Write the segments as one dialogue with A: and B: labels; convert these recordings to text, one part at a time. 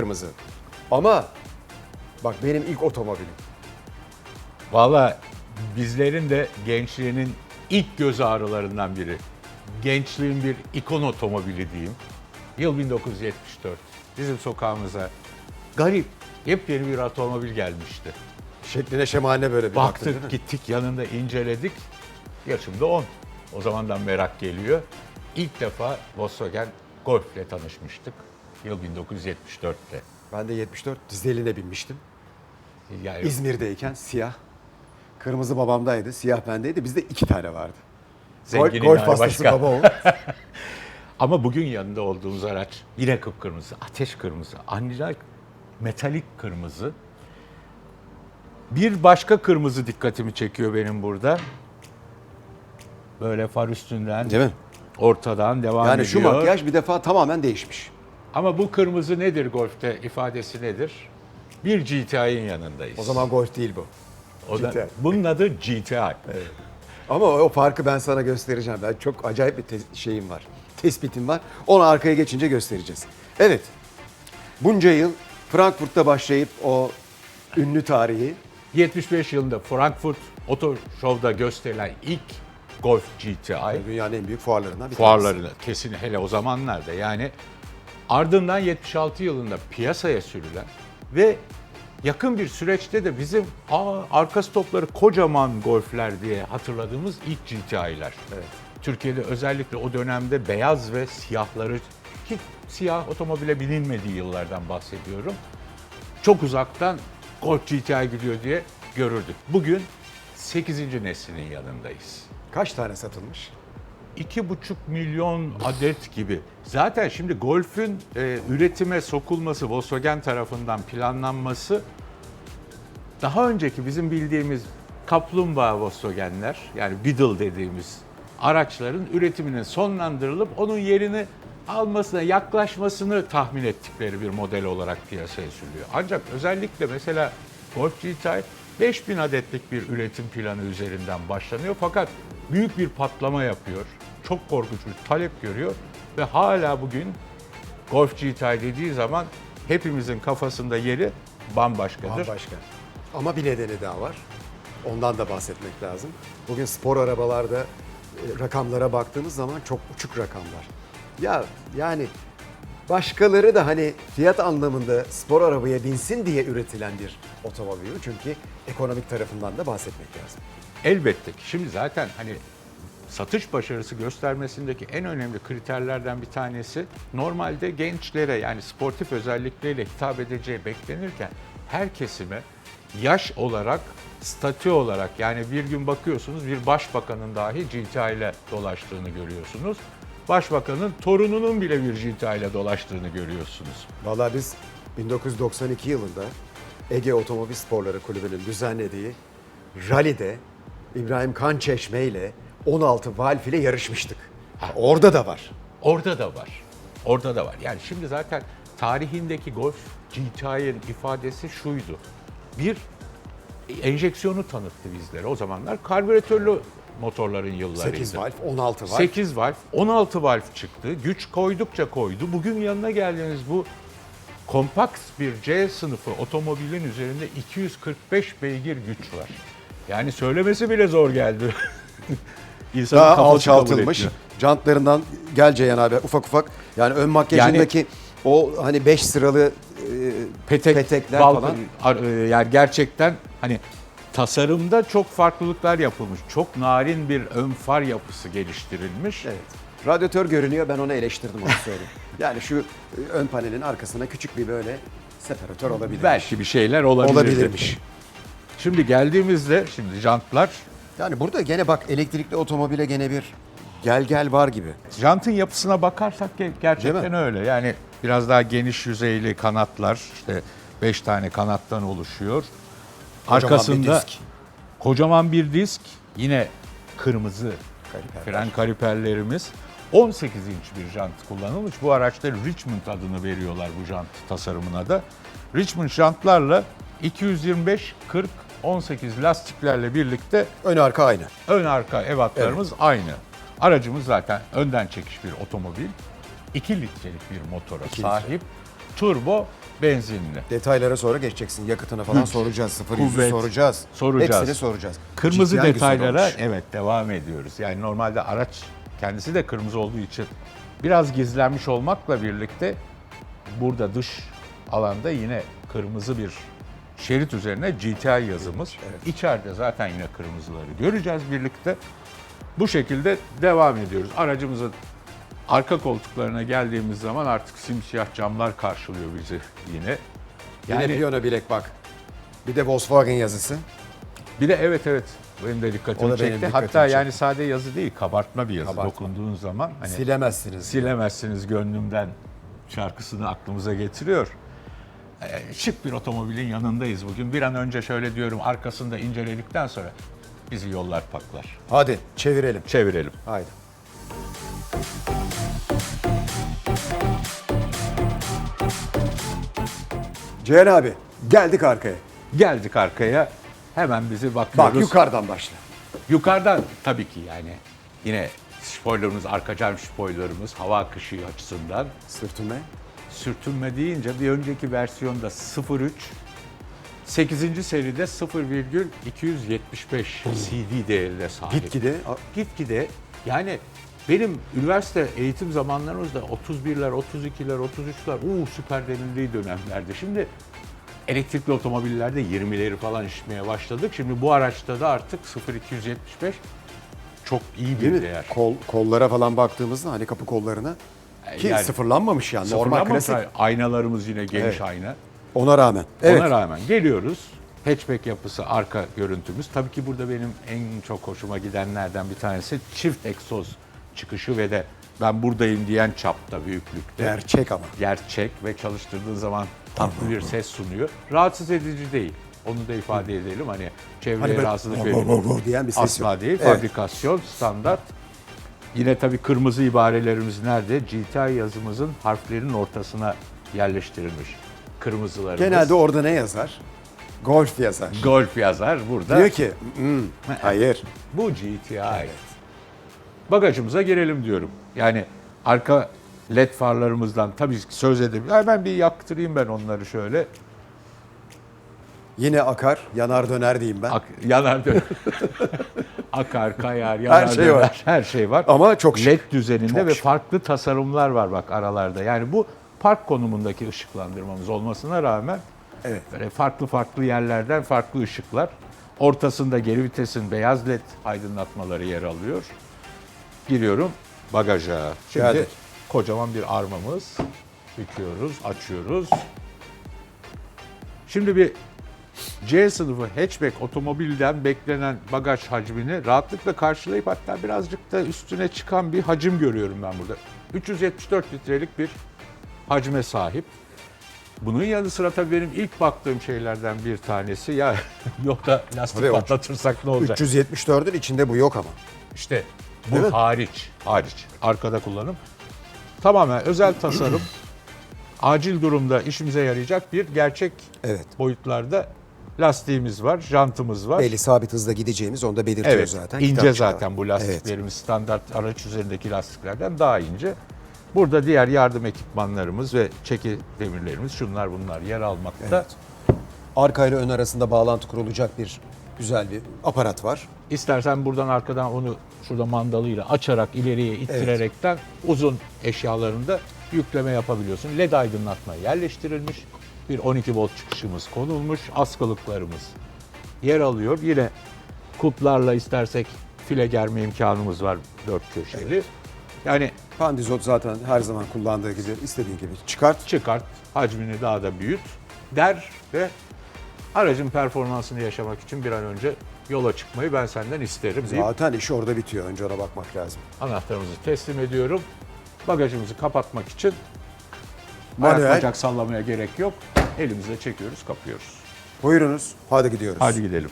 A: Kıpkırmızı. Ama bak benim ilk otomobilim.
B: Valla bizlerin de gençliğinin ilk göz ağrılarından biri. Gençliğin bir ikon otomobili diyeyim. Yıl 1974. Bizim sokağımıza garip, yepyeni bir otomobil gelmişti.
A: Şekline şemaline böyle bir baktın değil mi?
B: Baktık, gittik yanında inceledik. Yaşım da 10. O zamandan merak geliyor. İlk defa Volkswagen Golf ile tanışmıştık. Yıl 1974'te.
A: Ben de 74 dizeline binmiştim.
B: Yani
A: İzmir'deyken siyah. Kırmızı babamdaydı, siyah bendeydi. Bizde iki tane vardı.
B: Zenginin
A: Golf
B: hali
A: hastası
B: başka.
A: baba oğul.
B: Ama bugün yanında olduğumuz araç yine kıpkırmızı, ateş kırmızı, ancak metalik kırmızı. Bir başka kırmızı dikkatimi çekiyor benim burada. Böyle far üstünden,
A: Değil mi?
B: ortadan devam
A: Yani
B: ediyor.
A: şu makyaj bir defa tamamen değişmiş.
B: Ama bu kırmızı nedir golfte ifadesi nedir? Bir GTI'nin yanındayız.
A: O zaman Golf değil bu.
B: O da-
A: GTI.
B: bunun adı GTI.
A: Ama o farkı ben sana göstereceğim. Ben çok acayip bir şeyim var. Tespitim var. Onu arkaya geçince göstereceğiz. Evet. Bunca yıl Frankfurt'ta başlayıp o ünlü tarihi
B: 75 yılında Frankfurt Auto Show'da gösterilen ilk Golf GTI
A: dünyanın en büyük fuarlarından bir tanesi.
B: fuarlarını kesin hele o zamanlarda yani ardından 76 yılında piyasaya sürülen ve yakın bir süreçte de bizim Aa, arka stopları kocaman golfler diye hatırladığımız ilk GTI'ler.
A: Evet.
B: Türkiye'de özellikle o dönemde beyaz ve siyahları ki siyah otomobile binilmediği yıllardan bahsediyorum. Çok uzaktan Golf GTI gidiyor diye görürdük. Bugün 8. neslinin yanındayız.
A: Kaç tane satılmış?
B: 2,5 milyon adet gibi. Zaten şimdi Golf'ün e, üretime sokulması, Volkswagen tarafından planlanması daha önceki bizim bildiğimiz kaplumbağa Volkswagen'ler yani Beetle dediğimiz araçların üretiminin sonlandırılıp onun yerini almasına, yaklaşmasını tahmin ettikleri bir model olarak piyasaya sürülüyor. Ancak özellikle mesela Golf GTI 5000 adetlik bir üretim planı üzerinden başlanıyor fakat büyük bir patlama yapıyor. Çok korkunç bir talep görüyor ve hala bugün Golf GTI dediği zaman hepimizin kafasında yeri bambaşkadır.
A: Bambaşka. Ama bir nedeni daha var. Ondan da bahsetmek lazım. Bugün spor arabalarda e, rakamlara baktığınız zaman çok uçuk rakamlar. Ya yani başkaları da hani fiyat anlamında spor arabaya binsin diye üretilen bir otomobil. Çünkü ekonomik tarafından da bahsetmek lazım.
B: Elbette ki şimdi zaten hani satış başarısı göstermesindeki en önemli kriterlerden bir tanesi normalde gençlere yani sportif özellikleriyle hitap edeceği beklenirken her kesime yaş olarak, statü olarak yani bir gün bakıyorsunuz bir başbakanın dahi GTI ile dolaştığını görüyorsunuz. Başbakanın torununun bile bir GTI ile dolaştığını görüyorsunuz.
A: Vallahi biz 1992 yılında Ege Otomobil Sporları Kulübü'nün düzenlediği rally'de İbrahim Kançeşme ile 16 Valf ile yarışmıştık. Ha, orada da var.
B: Orada da var. Orada da var. Yani şimdi zaten tarihindeki Golf GTI'nin ifadesi şuydu. Bir, enjeksiyonu tanıttı bizlere. O zamanlar karbüratörlü motorların yıllarıydı.
A: 8 Valf, 16 Valf.
B: 8 valf, 16 valf çıktı. Güç koydukça koydu. Bugün yanına geldiğiniz bu kompakt bir C sınıfı otomobilin üzerinde 245 beygir güç var. Yani söylemesi bile zor geldi. İnsanın
A: Daha
B: kafası kabul
A: alçaltılmış.
B: etmiyor.
A: Jantlarından gel Ceyhan abi ufak ufak. Yani ön makyajındaki o hani 5 sıralı e,
B: petek,
A: petekler
B: bal-
A: falan.
B: ar- e, yani gerçekten hani tasarımda çok farklılıklar yapılmış. Çok narin bir ön far yapısı geliştirilmiş.
A: Evet. Radyatör görünüyor ben onu eleştirdim onu söyleyeyim. yani şu e, ön panelin arkasına küçük bir böyle separatör olabilir.
B: Belki bir şeyler olabilir.
A: Olabilirmiş.
B: Şimdi geldiğimizde şimdi jantlar
A: Yani burada gene bak elektrikli otomobile gene bir gel gel var gibi.
B: jantın yapısına bakarsak ge-
A: Değil
B: gerçekten
A: mi?
B: öyle. Yani biraz daha geniş yüzeyli kanatlar işte 5 tane kanattan oluşuyor.
A: Kocaman bir
B: Arkasında
A: disk.
B: kocaman bir disk yine kırmızı fren kaliperlerimiz 18 inç bir jant kullanılmış. Bu araçta Richmond adını veriyorlar bu jant tasarımına da. Richmond jantlarla 225 40 18 lastiklerle birlikte
A: Ön arka aynı.
B: ön arka evatlarımız aynı. Aracımız zaten önden çekiş bir otomobil. 2 litrelik bir motora
A: litre.
B: sahip. Turbo benzinli.
A: Detaylara sonra geçeceksin. Yakıtını falan soracağız. Sıfır yüzü
B: Kuvvet.
A: soracağız.
B: Soracağız.
A: Hepsini soracağız.
B: Kırmızı
A: güzel
B: detaylara
A: olmuş.
B: evet devam ediyoruz. Yani normalde araç kendisi de kırmızı olduğu için biraz gizlenmiş olmakla birlikte burada dış alanda yine kırmızı bir şerit üzerine GTI yazımız. İçeride zaten yine kırmızıları göreceğiz birlikte. Bu şekilde devam ediyoruz. Aracımızın arka koltuklarına geldiğimiz zaman artık simsiyah camlar karşılıyor bizi yine.
A: Yine
B: Yani
A: piyano bilek bak. Bir de Volkswagen yazısı.
B: Bir de evet evet benim de
A: O
B: dikkatimi
A: da benim
B: çekti.
A: dikkatimi
B: Hatta
A: çekti.
B: yani sade yazı değil, kabartma bir yazı.
A: Kabartma.
B: Dokunduğun zaman hani
A: Silemezsiniz.
B: silemezsiniz gönlümden şarkısını aklımıza getiriyor. Ee, şık bir otomobilin yanındayız bugün. Bir an önce şöyle diyorum arkasında inceledikten sonra bizi yollar paklar.
A: Hadi çevirelim.
B: Çevirelim.
A: Haydi. Cihan abi geldik arkaya.
B: Geldik arkaya. Hemen bizi bakıyoruz.
A: Bak yukarıdan başla.
B: Yukarıdan tabii ki yani yine spoilerımız, arka cam spoilerımız hava akışı açısından
A: Sırtüme.
B: Sürtünme deyince bir önceki versiyonda 0.3 8. seride 0,275 CD değerine sahip.
A: Gitgide
B: Gitgide yani benim üniversite eğitim zamanlarımızda 31'ler, 32'ler, 33'ler uuu süper denildiği dönemlerde. Şimdi elektrikli otomobillerde 20'leri falan işitmeye başladık. Şimdi bu araçta da artık 0,275 çok iyi
A: değil
B: bir
A: mi?
B: değer.
A: Kol, kollara falan baktığımızda hani kapı kollarına ki
B: Yani-
A: sıfırlanmamış yani normal klasik.
B: aynalarımız yine geniş
A: Evet.
B: ayna.
A: Ona rağmen. Evet.
B: Ona rağmen geliyoruz. Hatchback yapısı arka görüntümüz. Tabii ki burada benim en çok hoşuma gidenlerden bir tanesi çift egzoz çıkışı ve de ben buradayım diyen çapta, büyüklükte.
A: Gerçek ama.
B: Gerçek ve çalıştırdığın zaman tatlı bir ses sunuyor. Rahatsız edici değil. Onu da ifade edelim. Hani çevreye
A: Hani
B: rahatsızlık
A: ses
B: Asla
A: yok.
B: değil.
A: Evet.
B: Fabrikasyon, standart. Yine tabii kırmızı ibarelerimiz nerede? GTI yazımızın harflerinin ortasına yerleştirilmiş. Kırmızılarımız.
A: Genelde orada ne yazar? Golf yazar.
B: Golf yazar burada.
A: Diyor ki "Hmm, hayır.
B: Bu GTI. Bagajımıza girelim diyorum. Yani arka led farlarımızdan tabii söz edeyim. Hemen bir yaktırayım ben onları şöyle.
A: Yine akar, yanar döner diyeyim ben.
B: Ak, yanar döner. Akar, kayar, yanar
A: şey
B: döner.
A: var.
B: Her şey var.
A: Ama çok şık.
B: LED düzeninde
A: Çok
B: ve
A: şık.
B: farklı tasarımlar var bak aralarda. Yani bu park konumundaki ışıklandırmamız olmasına rağmen
A: Evet.
B: böyle farklı farklı yerlerden farklı ışıklar. Ortasında geri vitesin beyaz led aydınlatmaları yer alıyor. Giriyorum bagaja. Şimdi
A: Geldik.
B: kocaman bir armamız. Büküyoruz, açıyoruz. Şimdi bir C sınıfı hatchback otomobilden beklenen bagaj hacmini rahatlıkla karşılayıp hatta birazcık da üstüne çıkan bir hacim görüyorum ben burada. 374 litrelik bir hacme sahip. Bunun yanı sıra tabii benim ilk baktığım şeylerden bir tanesi ya yolda lastik
A: Tabii o-
B: patlatırsak ne olacak?
A: 374'ün içinde bu yok ama.
B: İşte bu
A: mi?
B: hariç, hariç. Arkada kullanım. Tamamen özel tasarım. acil durumda işimize yarayacak bir gerçek
A: Evet.
B: boyutlarda lastiğimiz var, jantımız var.
A: Belli sabit hızla gideceğimiz onu da belirtiyor
B: evet,
A: zaten.
B: ince
A: kitapçıda.
B: zaten bu
A: Evet.
B: lastiklerimiz standart araç üzerindeki lastiklerden daha ince. Burada diğer yardım ekipmanlarımız ve çeki demirlerimiz şunlar bunlar yer almakta.
A: Evet. Arka ile ön arasında bağlantı kurulacak bir güzel bir aparat var.
B: İstersen buradan arkadan onu şurada mandalıyla açarak ileriye ittirerekten uzun eşyalarında yükleme yapabiliyorsun. LED aydınlatma yerleştirilmiş. Bir 12 volt çıkışımız konulmuş. Askılıklarımız yer alıyor. Yine kulplarla istersek file germe imkanımız var dört köşeli. Yani
A: Pandizot zaten her zaman kullandığı gibi istediğin gibi çıkart.
B: çıkart, hacmini daha da büyüt der ve aracın performansını yaşamak için bir an önce yola çıkmayı ben senden isterim deyip
A: Zaten iş orada bitiyor. Önce ona bakmak lazım.
B: anahtarımızı teslim ediyorum. Bagajımızı kapatmak için
A: Manuel.
B: ayak bacak sallamaya gerek yok. Elimizle çekiyoruz, kapıyoruz.
A: Buyurunuz. Hadi gidiyoruz.
B: Hadi gidelim.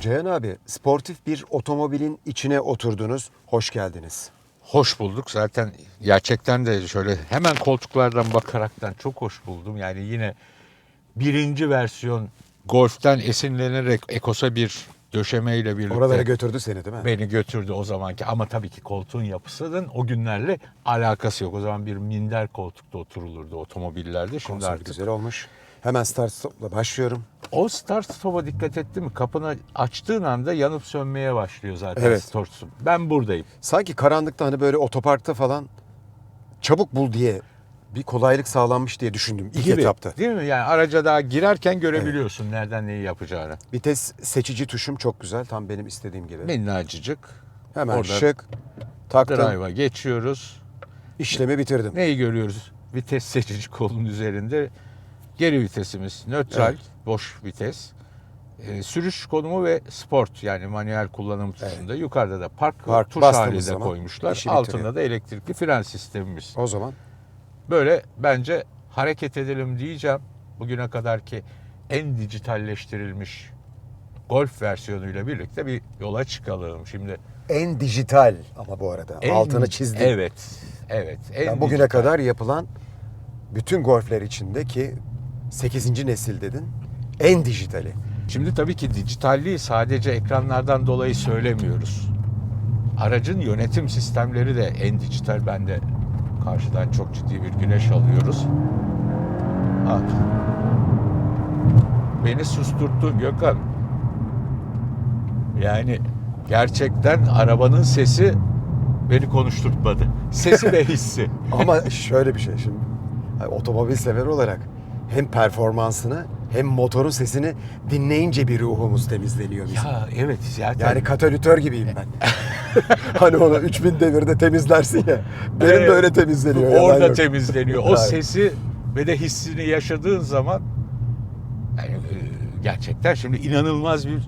A: Ceyhan abi, sportif bir otomobilin içine oturdunuz. Hoş geldiniz.
B: Hoş bulduk. Zaten gerçekten de şöyle hemen koltuklardan bakaraktan çok hoş buldum. Yani yine birinci versiyon Golf'ten esinlenerek Ekos'a bir döşemeyle birlikte
A: Oralara götürdü seni değil mi?
B: beni götürdü o zamanki ama tabii ki koltuğun yapısının o günlerle alakası yok. O zaman bir minder koltukta oturulurdu otomobillerde. Şimdi
A: Konsept
B: artık
A: güzel olmuş. Hemen start stopla başlıyorum.
B: o start stop'a dikkat etti mi? Kapını açtığın anda yanıp sönmeye başlıyor zaten
A: Evet.
B: start stop. Ben buradayım.
A: Sanki karanlıkta hani böyle otoparkta falan çabuk bul diye bir kolaylık sağlanmış diye düşündüm ilk
B: gibi.
A: etapta.
B: Değil mi? Yani araca daha girerken görebiliyorsun nereden neyi yapacağını.
A: Vites seçici tuşum çok güzel. Tam benim istediğim gibi.
B: Minnacık.
A: Hemen
B: Orada
A: şık. Taktım.
B: Drive'a geçiyoruz.
A: İşlemi bitirdim.
B: Neyi görüyoruz? Vites seçici kolun üzerinde. Geri vitesimiz nötral,
A: Evet.
B: boş vites. Ee, sürüş konumu ve sport yani manuel kullanım tuşunda. Yukarıda da park,
A: Park
B: tuş
A: bastığımız
B: halinde
A: zaman
B: koymuşlar.
A: işi
B: Altında da elektrikli fren sistemimiz.
A: O zaman
B: Böyle bence hareket edelim diyeceğim. Bugüne kadarki en dijitalleştirilmiş Golf versiyonuyla birlikte bir yola çıkalım. Şimdi
A: en dijital ama bu arada
B: en-
A: altını çizdim.
B: Evet. Evet. En
A: Yani bugüne
B: dijital.
A: kadar yapılan bütün golfler içinde ki 8. nesil dedin. En dijitali.
B: Şimdi tabii ki dijitalliği sadece ekranlardan dolayı söylemiyoruz. Aracın yönetim sistemleri de en dijital. Ben de karşıdan çok ciddi bir güneş alıyoruz. Ah. Beni susturttun Gökhan. Yani gerçekten arabanın sesi beni konuşturtmadı. Sesi ve hissi.
A: Ama şöyle bir şey şimdi hani otomobil sever olarak hem performansını hem motorun sesini dinleyince bir ruhumuz temizleniyor bizim.
B: ya evet zaten.
A: Yani katalitör gibiyim ben. hani onu 3000 devirde temizlersin ya. Benim
B: Evet.
A: de öyle temizleniyor.
B: Orada temizleniyor. O sesi ve de hissini yaşadığın zaman yani e, gerçekten şimdi inanılmaz bir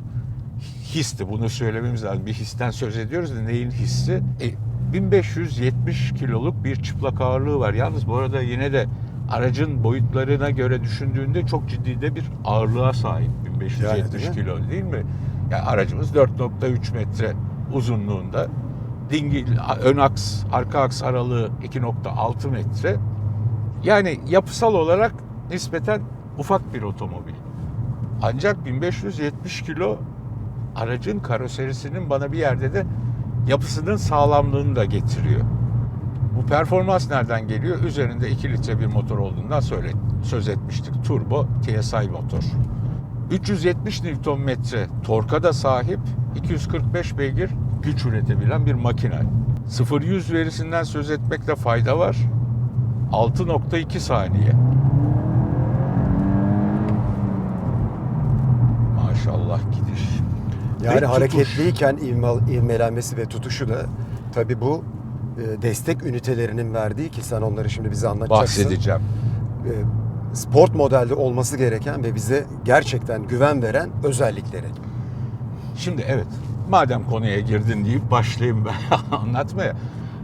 B: histi. Bunu söylememiz lazım. Bir histen söz ediyoruz da neyin hissi? E, 1570 kiloluk bir çıplak ağırlığı var. Yalnız bu arada yine de aracın boyutlarına göre düşündüğünde çok ciddi de bir ağırlığa sahip. 1570
A: Yani
B: kilo değil mi? Yani aracımız 4.3 metre uzunluğunda. Dingil, ön aks, arka aks aralığı 2.6 metre. Yani yapısal olarak nispeten ufak bir otomobil. Ancak 1570 kilo aracın karoserisinin bana bir yerde de yapısının sağlamlığını da getiriyor. Bu performans nereden geliyor? Üzerinde 2 litre bir motor olduğundan söyle, söz etmiştik. Turbo TSI motor. 370 Nm torka da sahip 245 beygir güç üretebilen bir makine. 0-100 verisinden söz etmekte fayda var. 6.2 saniye. Maşallah gidiş.
A: Yani
B: Ve tutuş.
A: hareketliyken ivme- ivmelenmesi ve tutuşu da tabii bu destek ünitelerinin verdiği ki sen onları şimdi bize anlatacaksın.
B: bahsedeceğim.
A: E, sport modelde olması gereken ve bize gerçekten güven veren özellikleri.
B: Şimdi evet, madem konuya girdin deyip başlayayım ben anlatmaya.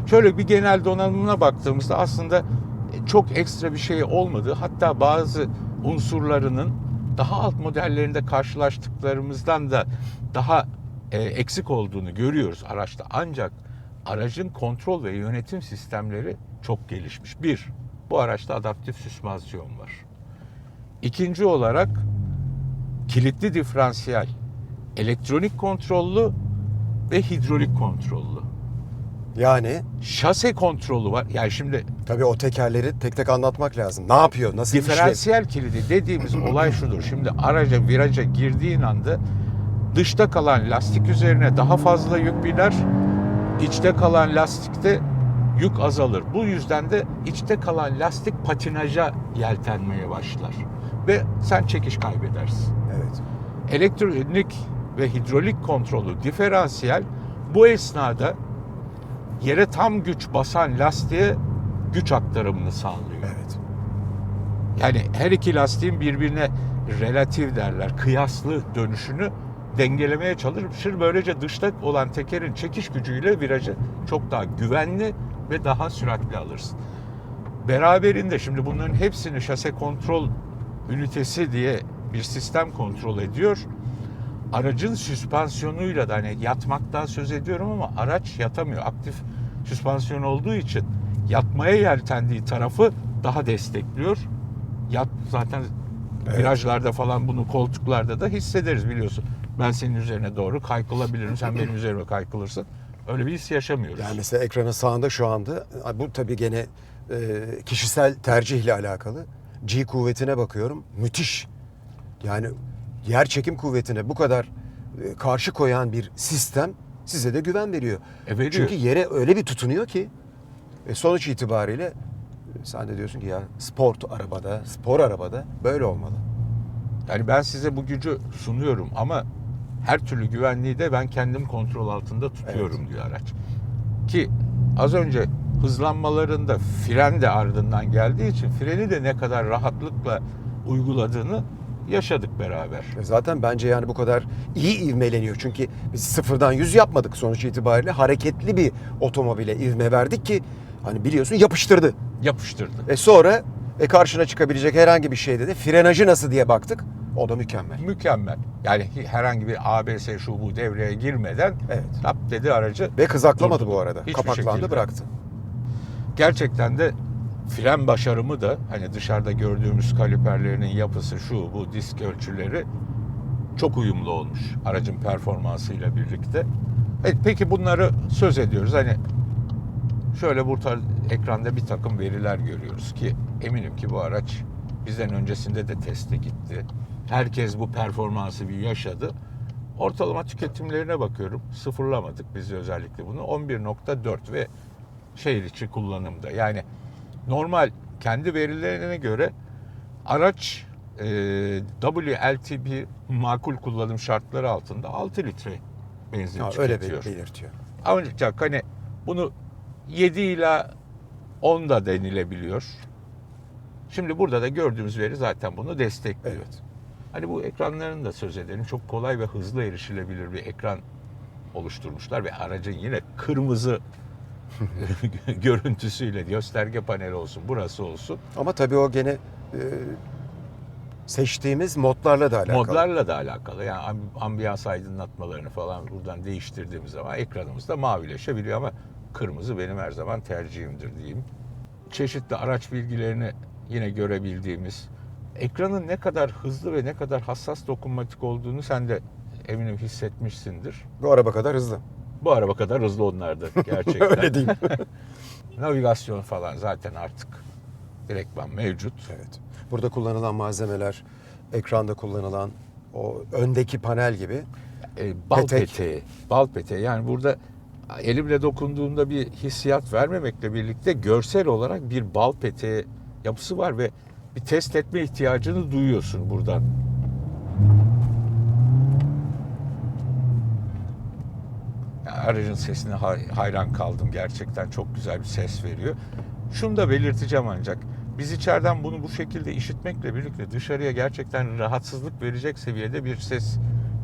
B: Şöyle bir genel donanımına baktığımızda aslında çok ekstra bir şey olmadı. Hatta bazı unsurlarının daha alt modellerinde karşılaştıklarımızdan da daha e, eksik olduğunu görüyoruz araçta. Ancak aracın kontrol ve yönetim sistemleri çok gelişmiş. Bir, bu araçta adaptif süspansiyon var. İkinci olarak kilitli diferansiyel, elektronik kontrollü ve hidrolik kontrollü.
A: Yani
B: Şase kontrolü var. Yani şimdi
A: tabii o tekerleri tek tek anlatmak lazım. Ne yapıyor? Nasıl işlev?
B: diferansiyel kilidi dediğimiz olay şudur. Şimdi araca viraja girdiğin anda dışta kalan lastik üzerine daha fazla yük biner. İçte kalan lastikte yük azalır. Bu yüzden de içte kalan lastik patinaja yeltenmeye başlar. Ve sen çekiş kaybedersin.
A: Evet.
B: elektronik ve hidrolik kontrolü diferansiyel bu esnada yere tam güç basan lastiğe güç aktarımını sağlıyor.
A: Evet.
B: Yani her iki lastiğin birbirine relatif derler, kıyaslı dönüşünü dengelemeye çalışır. Böylece dışta olan tekerin çekiş gücüyle virajı çok daha güvenli ve daha süratli alırsın. Beraberinde şimdi bunların hepsini şase kontrol ünitesi diye bir sistem kontrol ediyor. Aracın süspansiyonuyla da hani yatmaktan söz ediyorum ama araç yatamıyor. Aktif süspansiyon olduğu için yatmaya yeltendiği tarafı daha destekliyor. Yat zaten
A: Evet.
B: virajlarda falan bunu koltuklarda da hissederiz biliyorsun. Ben senin üzerine doğru kaykılabilirim, sen benim üzerime kaykılırsın. Öyle bir his yaşamıyoruz.
A: Yani mesela ekranın sağında şu anda bu tabii gene e, kişisel tercihle alakalı. G kuvvetine bakıyorum. Müthiş. Yani yer çekim kuvvetine bu kadar e, karşı koyan bir sistem size de güven veriyor.
B: E, veriyor.
A: Çünkü yere öyle bir tutunuyor ki e, sonuç itibariyle sen de diyorsun ki ya sport arabada, spor arabada böyle olmalı.
B: Yani ben size bu gücü sunuyorum ama her türlü güvenliği de ben kendim kontrol altında tutuyorum diyor araç. Ki az önce hızlanmalarında fren de ardından geldiği için freni de ne kadar rahatlıkla uyguladığını yaşadık beraber.
A: E Zaten bence yani bu kadar iyi ivmeleniyor. Çünkü biz sıfırdan yüz yapmadık sonuç itibariyle. Hareketli bir otomobile ivme verdik ki hani biliyorsun yapıştırdı.
B: Yapıştırdı.
A: E sonra e karşına çıkabilecek herhangi bir şeyde de frenajı nasıl diye baktık. O da mükemmel.
B: Mükemmel. Yani herhangi bir ABS şu bu devreye girmeden
A: Evet.
B: tap dedi aracı.
A: Ve kızaklamadı
B: Durdu.
A: bu arada.
B: Hiçbir
A: Kapaklandı
B: şekilde.
A: bıraktı.
B: gerçekten de fren başarımı da hani dışarıda gördüğümüz kaliperlerinin yapısı şu bu disk ölçüleri çok uyumlu olmuş aracın performansıyla birlikte. E, peki bunları söz ediyoruz hani şöyle burada ekranda bir takım veriler görüyoruz ki eminim ki bu araç bizden öncesinde de teste gitti. Herkes bu performansı bir yaşadı. Ortalama tüketimlerine bakıyorum. Sıfırlamadık biz özellikle bunu. 11.4 ve şehir içi kullanımda. Yani normal kendi verilerine göre araç e, WLTP makul kullanım şartları altında 6 litre benzin
A: Ha, öyle
B: tüketiyor.
A: bel- belirtiyor.
B: Ancak hani bunu 7 ile 10 da denilebiliyor. Şimdi burada da gördüğümüz veri zaten bunu destekliyor.
A: Evet.
B: Hani bu ekranların da söz edelim. Çok kolay ve hızlı erişilebilir bir ekran oluşturmuşlar ve aracın yine kırmızı görüntüsüyle gösterge paneli olsun, burası olsun.
A: Ama tabii o gene e, seçtiğimiz modlarla da alakalı.
B: Modlarla da alakalı. Yani amb- ambiyans aydınlatmalarını falan buradan değiştirdiğimiz zaman ekranımız da mavileşebiliyor ama kırmızı benim her zaman tercihimdir diyeyim. Çeşitli araç bilgilerini yine görebildiğimiz, ekranın ne kadar hızlı ve ne kadar hassas dokunmatik olduğunu sen de eminim hissetmişsindir.
A: Bu araba kadar hızlı.
B: Bu araba kadar hızlı onlardı gerçekten.
A: Öyle diyeyim.
B: Navigasyon falan zaten artık direktman mevcut.
A: Evet. Burada kullanılan malzemeler, ekranda kullanılan o öndeki panel gibi.
B: E, bal
A: Petek.
B: peteği. Bal peteği. Yani burada elimle dokunduğumda bir hissiyat vermemekle birlikte görsel olarak bir bal peteği yapısı var ve bir test etme ihtiyacını duyuyorsun buradan. Yani aracın sesine hay- hayran kaldım. Gerçekten çok güzel bir ses veriyor. Şunu da belirteceğim ancak. Biz içeriden bunu bu şekilde işitmekle birlikte dışarıya gerçekten rahatsızlık verecek seviyede bir ses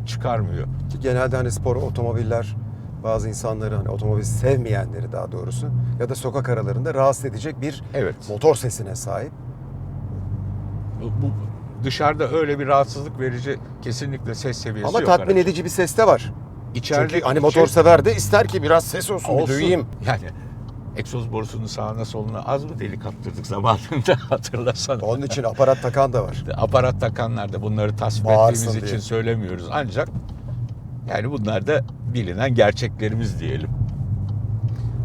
B: çıkarmıyor.
A: Ki genelde hani spor otomobiller bazı insanları hani otomobil sevmeyenleri daha doğrusu ya da sokak aralarında rahatsız edecek bir
B: Evet.
A: motor sesine sahip.
B: Bu, dışarıda öyle bir rahatsızlık verici kesinlikle ses seviyesi
A: Ama
B: yok
A: tatmin
B: aracın.
A: edici bir ses de var.
B: İçeride
A: Çünkü hani motor sever de ister ki biraz ses olsun, bir
B: olsun.
A: duyayım.
B: Yani egzoz borusunun sağına soluna az mı delik attırdık zamanında hatırlasana.
A: Onun için aparat takan da var.
B: Aparat takanlar da bunları tasvip
A: Bağırsın
B: ettiğimiz
A: diye.
B: için söylemiyoruz. Ancak yani bunlar da bilinen gerçeklerimiz diyelim.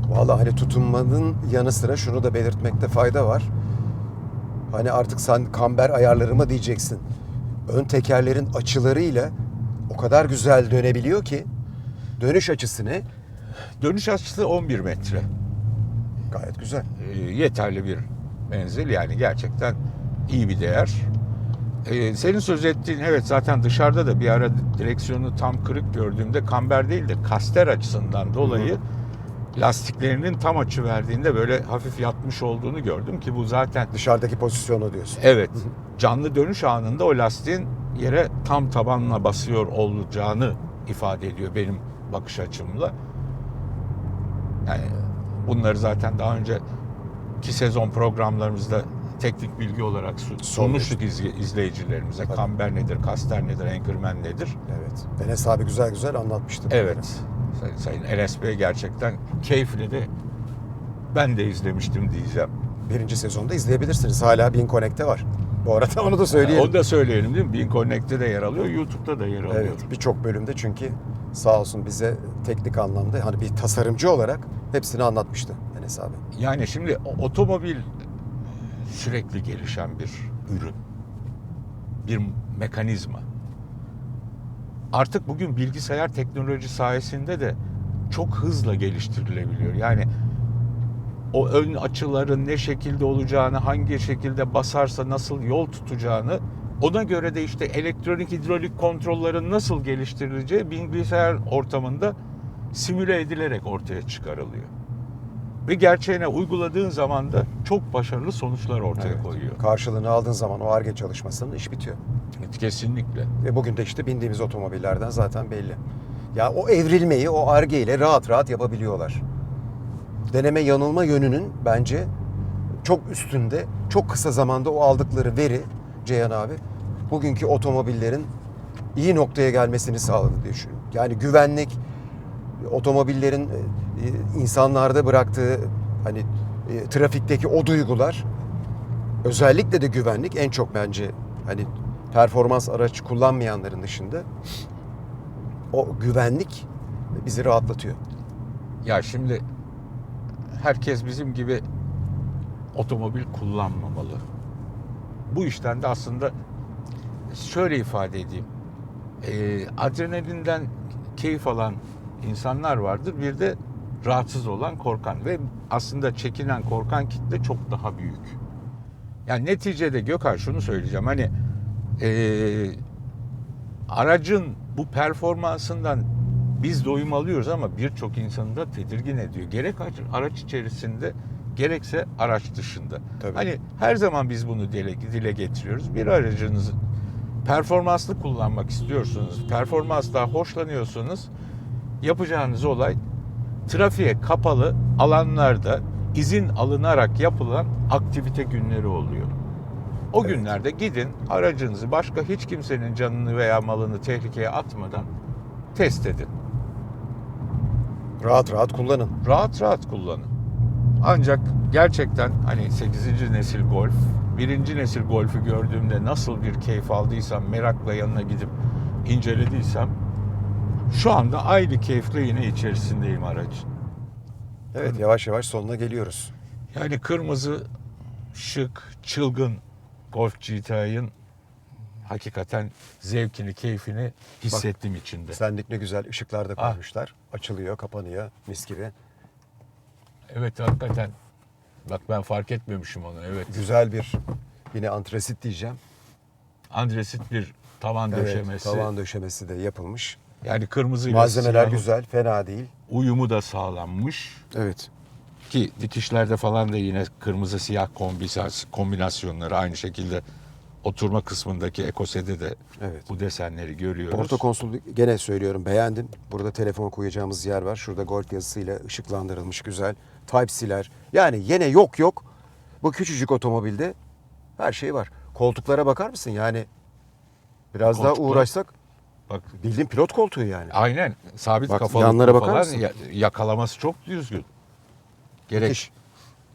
A: Vallahi hani tutunmanın yanı sıra şunu da belirtmekte fayda var. Hani artık sen kamber ayarları mı diyeceksin. Ön tekerlerin açılarıyla o kadar güzel dönebiliyor ki dönüş açısı ne?
B: Dönüş açısı 11 metre.
A: Gayet güzel.
B: e, yeterli bir menzil yani gerçekten iyi bir değer. E, senin söz ettiğin evet zaten dışarıda da bir ara direksiyonu tam kırık gördüğümde kamber değil de kaster açısından dolayı lastiklerinin tam açı verdiğinde böyle hafif yatmış olduğunu gördüm ki bu zaten
A: Dışarıdaki pozisyonu diyorsun.
B: evet canlı dönüş anında o lastiğin yere tam tabanla basıyor olacağını ifade ediyor benim bakış açımla. Yani bunları zaten daha önce ki sezon programlarımızda teknik bilgi olarak su- sunmuştuk izle- izleyicilerimize.
A: Tabii.
B: Kamber nedir, kaster nedir, anchorman nedir?
A: Evet. Enes abi güzel güzel anlatmıştı. bunları.
B: Evet. Sayın, Enes Bey gerçekten keyifli de ben de izlemiştim diyeceğim.
A: Birinci sezonda izleyebilirsiniz. Hala Bin Connect'te var. Bu arada onu da söyleyelim.
B: Onu da söyleyelim değil mi? Bin Connect'te de yer alıyor, YouTube'da da yer alıyor.
A: Evet birçok bölümde çünkü sağ olsun bize teknik anlamda hani bir tasarımcı olarak hepsini anlatmıştı Enes abi.
B: Yani şimdi otomobil sürekli gelişen bir ürün. Bir mekanizma. Artık bugün bilgisayar teknoloji sayesinde de çok hızla geliştirilebiliyor. Yani o ön açıların ne şekilde olacağını, hangi şekilde basarsa nasıl yol tutacağını, ona göre de işte elektronik hidrolik kontrollerin nasıl geliştirileceği bilgisayar ortamında simüle edilerek ortaya çıkarılıyor. Ve gerçeğine uyguladığın zaman da çok başarılı sonuçlar ortaya
A: Evet.
B: koyuyor.
A: Karşılığını aldığın zaman o ARGE çalışmasının iş bitiyor.
B: Kesinlikle.
A: Ve bugün de işte bindiğimiz otomobillerden zaten belli. Ya o evrilmeyi o ARGE ile rahat rahat yapabiliyorlar. Deneme yanılma yönünün bence çok üstünde, çok kısa zamanda o aldıkları veri Ceyhan abi bugünkü otomobillerin iyi noktaya gelmesini sağladı diye düşünüyorum. Yani güvenlik, otomobillerin e, e, insanlarda bıraktığı hani e, trafikteki o duygular özellikle de güvenlik en çok bence hani performans araç kullanmayanların dışında o güvenlik bizi rahatlatıyor.
B: Ya şimdi herkes bizim gibi otomobil kullanmamalı. Bu işten de aslında şöyle ifade edeyim. Ee, adrenalinden keyif alan insanlar vardır. Bir de rahatsız olan, korkan ve aslında çekinen, korkan kitle çok daha büyük. Yani neticede Gökhan şunu söyleyeceğim. Hani ee, aracın bu performansından biz doyum alıyoruz ama birçok insanı da tedirgin ediyor. Gerek araç içerisinde gerekse araç dışında.
A: Tabii.
B: Hani her zaman biz bunu dile, dile getiriyoruz. Bir aracınızı performanslı kullanmak istiyorsunuz, performansla hoşlanıyorsunuz. Yapacağınız olay trafiğe kapalı alanlarda izin alınarak yapılan aktivite günleri oluyor. O
A: Evet.
B: günlerde gidin aracınızı başka hiç kimsenin canını veya malını tehlikeye atmadan test edin.
A: Rahat rahat kullanın.
B: Rahat rahat kullanın. Ancak gerçekten hani 8. nesil Golf, 1. nesil Golf'ü gördüğümde nasıl bir keyif aldıysam, merakla yanına gidip incelediysem şu anda aynı keyifle yine içerisindeyim aracın.
A: Evet yavaş yavaş sonuna geliyoruz.
B: Yani kırmızı, şık, çılgın Golf GTI'ın hakikaten zevkini, keyfini hissettim içinde.
A: Senlik ne güzel ışıklar da
B: Ah.
A: koymuşlar. Açılıyor, kapanıyor mis gibi.
B: Evet hakikaten. Bak ben fark etmemişim onu. Evet.
A: Güzel bir yine antresit diyeceğim.
B: Andresit bir tavan
A: Evet,
B: döşemesi.
A: tavan döşemesi de yapılmış.
B: Yani kırmızıyla
A: Malzemeler güzel, fena değil.
B: Uyumu da sağlanmış.
A: Evet.
B: Ki dikişlerde falan da yine kırmızı siyah kombinasyon- kombinasyonları aynı şekilde oturma kısmındaki ekosede de
A: Evet.
B: bu desenleri görüyoruz.
A: Orta konsol gene söylüyorum beğendim. Burada telefon koyacağımız yer var. Şurada Gold yazısıyla ışıklandırılmış güzel. Type-C'ler. Yani yine yok yok. Bu küçücük otomobilde her şey var. Koltuklara bakar mısın? Yani biraz daha
B: Koltuklar-
A: uğraşsak
B: Bak
A: bildiğin pilot koltuğu yani.
B: aynen sabit
A: Bak,
B: kafalı
A: yanlara bakar mısın?
B: ya- yakalaması çok düzgün. Gerek
A: Müthiş.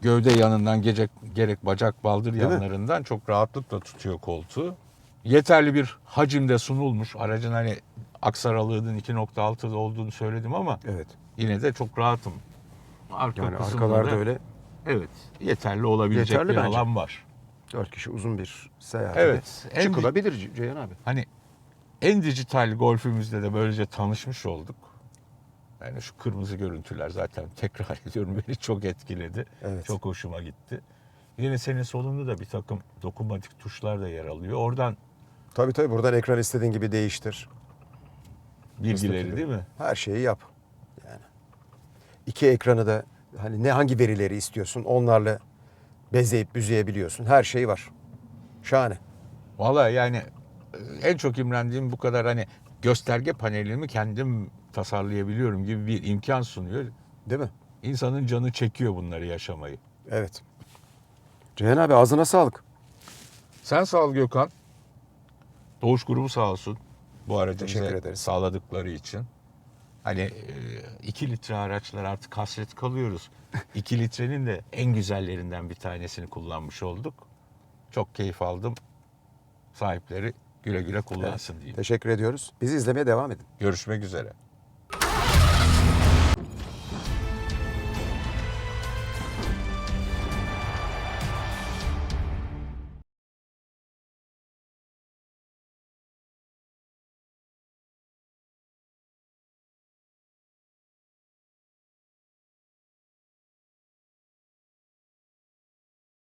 B: gövde yanından gerek, gerek bacak baldır
A: Değil mi?
B: yanlarından çok rahatlıkla tutuyor koltuğu. Yeterli bir hacimde sunulmuş. Aracın hani aksaralığının 2.6'da olduğunu söyledim ama
A: Evet.
B: yine de çok rahatım. Arka
A: Yani arkalarda
B: da-
A: öyle
B: Evet, yeterli olabilecek
A: Yeterli
B: bir
A: bence.
B: alan var.
A: dört kişi uzun bir seyahat.
B: Evet,
A: Çıkılabilir Ceyhan abi.
B: Hani en dijital golfümüzde de böylece tanışmış olduk. Yani şu kırmızı görüntüler zaten tekrar ediyorum beni çok etkiledi.
A: Evet.
B: Çok hoşuma gitti. Yine senin solunda da bir takım dokunmatik tuşlar da yer alıyor. Oradan
A: Tabii tabii buradan ekran istediğin gibi değiştir.
B: bilgileri değil mi?
A: Her şeyi yap. Yani iki ekranı da hani ne hangi verileri istiyorsun onlarla bezeyip büzüyebiliyorsun. Her şey var. Şahane.
B: Vallahi yani e, en çok imrendiğim bu kadar hani gösterge panelimi kendim tasarlayabiliyorum gibi bir imkan sunuyor.
A: Değil mi?
B: İnsanın canı çekiyor bunları yaşamayı.
A: Evet. Ceyhan abi ağzına sağlık.
B: Sen sağ ol Gökhan. Doğuş grubu sağ olsun. Bu aracı
A: Teşekkür
B: bize
A: ederiz.
B: sağladıkları için. Hani 2 litre araçlar artık hasret kalıyoruz. 2 litrenin de en güzellerinden bir tanesini kullanmış olduk. Çok keyif aldım. sahipleri güle güle kullansın diyeyim.
A: Teşekkür ediyoruz. Bizi izlemeye devam edin.
B: Görüşmek üzere.